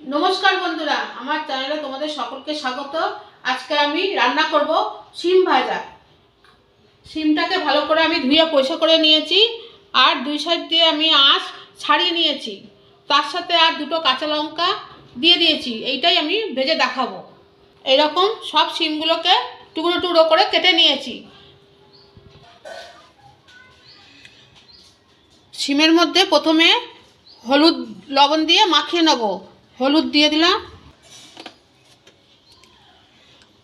নমস্কার বন্ধুরা, আমার চ্যানেলে তোমাদের সকলকে স্বাগত। আজকে আমি রান্না করব শিম ভাজা। শিমটাকে ভালো করে আমি ধুয়ে পয়সা করে নিয়েছি আর দুই সাইড দিয়ে আমি আঁশ ছাড়িয়ে নিয়েছি। তার সাথে আর দুটো কাঁচা লঙ্কা দিয়ে দিয়েছি, এইটাই আমি ভেজে দেখাবো। এইরকম সব শিমগুলোকে টুকরো টুকরো করে কেটে নিয়েছি। শিমের মধ্যে প্রথমে হলুদ লবণ দিয়ে মাখিয়ে নেব। হলুদ দিয়ে দিলাম।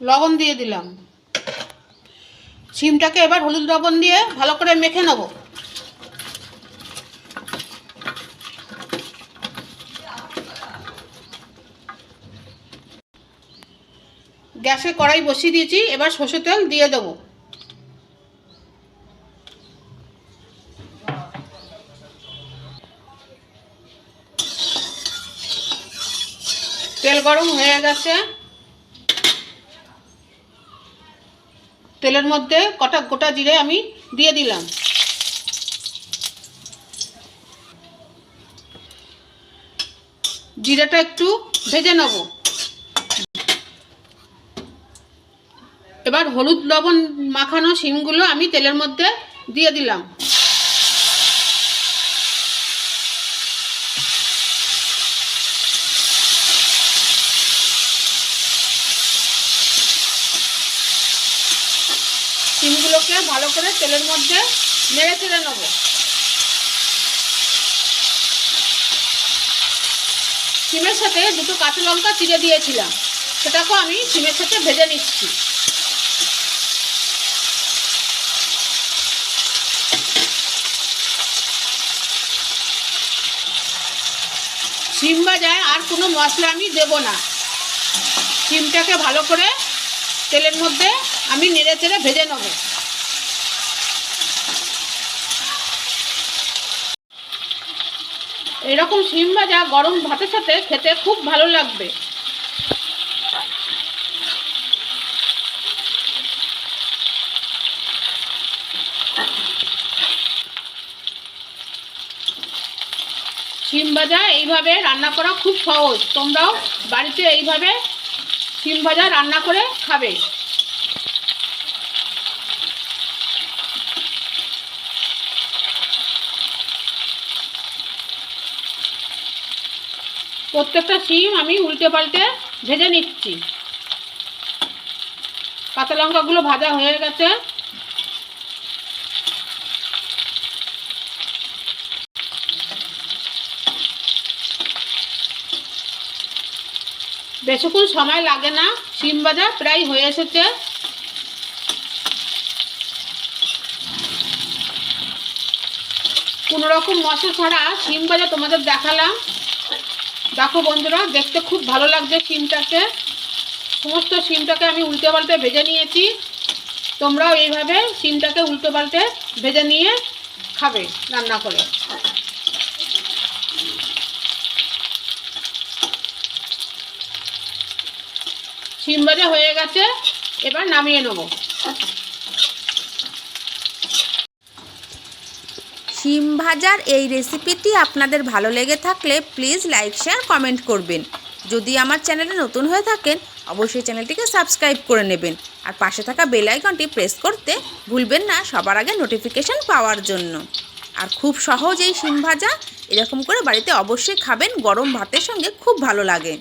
লবণ দিয়ে দিলাম। শিমটাকে এবার হলুদ লবণ দিয়ে ভালো করে মেখে নেব। গ্যাসে কড়াই বসিয়ে দিয়েছি, এবার সর্ষে তেল দিয়ে দেবো। তেল গরম হয়ে গেছে। তেলের মধ্যে কটা গোটা জিরে আমি দিয়ে দিলাম। জিরেটা একটু ভেজে নেব। এবার হলুদ লবণ মাখানো শিমগুলো আমি তেলের মধ্যে দিয়ে দিলাম। শিমগুলোকে ভালো করে তেলের মধ্যে নেড়ে চেড়ে নেব। শিমের সাথে দুটো কাঁচা লঙ্কা চিড়ে দিয়েছিলাম। সেটাকেও আমি শিমের সাথে ভেজে নিচ্ছি। শিম ভাজায় আর কোনো মশলা আমি দেব না। শিমটাকে ভালো করে তেলের মধ্যে আমি নেড়ে চেড়ে ভেজে নেব। এরকম শিম ভাজা গরম ভাতের সাথে খেতে খুব ভালো লাগবে। শিম ভাজা এইভাবে রান্না করা খুব সহজ। তোমরাও বাড়িতে এইভাবে শিম ভাজা রান্না করে খাবে। প্রত্যেকটা শিম আমি উল্টে পাল্টে ভেজে নিচ্ছি। কাঁচা লঙ্কাগুলো ভাজা হয়ে গেছে। বেশিক্ষণ সময় লাগে না, শিম ভাজা প্রায় হয়ে এসেছে। কোনো রকম মশলা ছাড়া শিম ভাজা তোমাদের দেখালাম। দেখো বন্ধুরা, দেখতে খুব ভালো লাগছে শিমটাকে। সমস্ত শিমটাকে আমি উল্টে পাল্টে ভেজে নিয়েছি। তোমরাও এইভাবে শিমটাকে উল্টে পাল্টে ভেজে নিয়ে খাবে রান্না করে। শিম ভাজা হয়ে গেছে, এবার নামিয়ে নেব। শিম ভাজার এই রেসিপিটি আপনাদের ভালো লেগে থাকলে প্লিজ লাইক, শেয়ার, কমেন্ট করবেন। যদি আমার চ্যানেলে নতুন হয়ে থাকেন, অবশ্যই চ্যানেলটিকে সাবস্ক্রাইব করে নেবেন। আর পাশে থাকা বেল আইকনটি প্রেস করতে ভুলবেন না, সবার আগে নোটিফিকেশান পাওয়ার জন্য। আর খুব সহজ এই শিম ভাজা এরকম করে বাড়িতে অবশ্যই খাবেন, গরম ভাতের সঙ্গে খুব ভালো লাগে।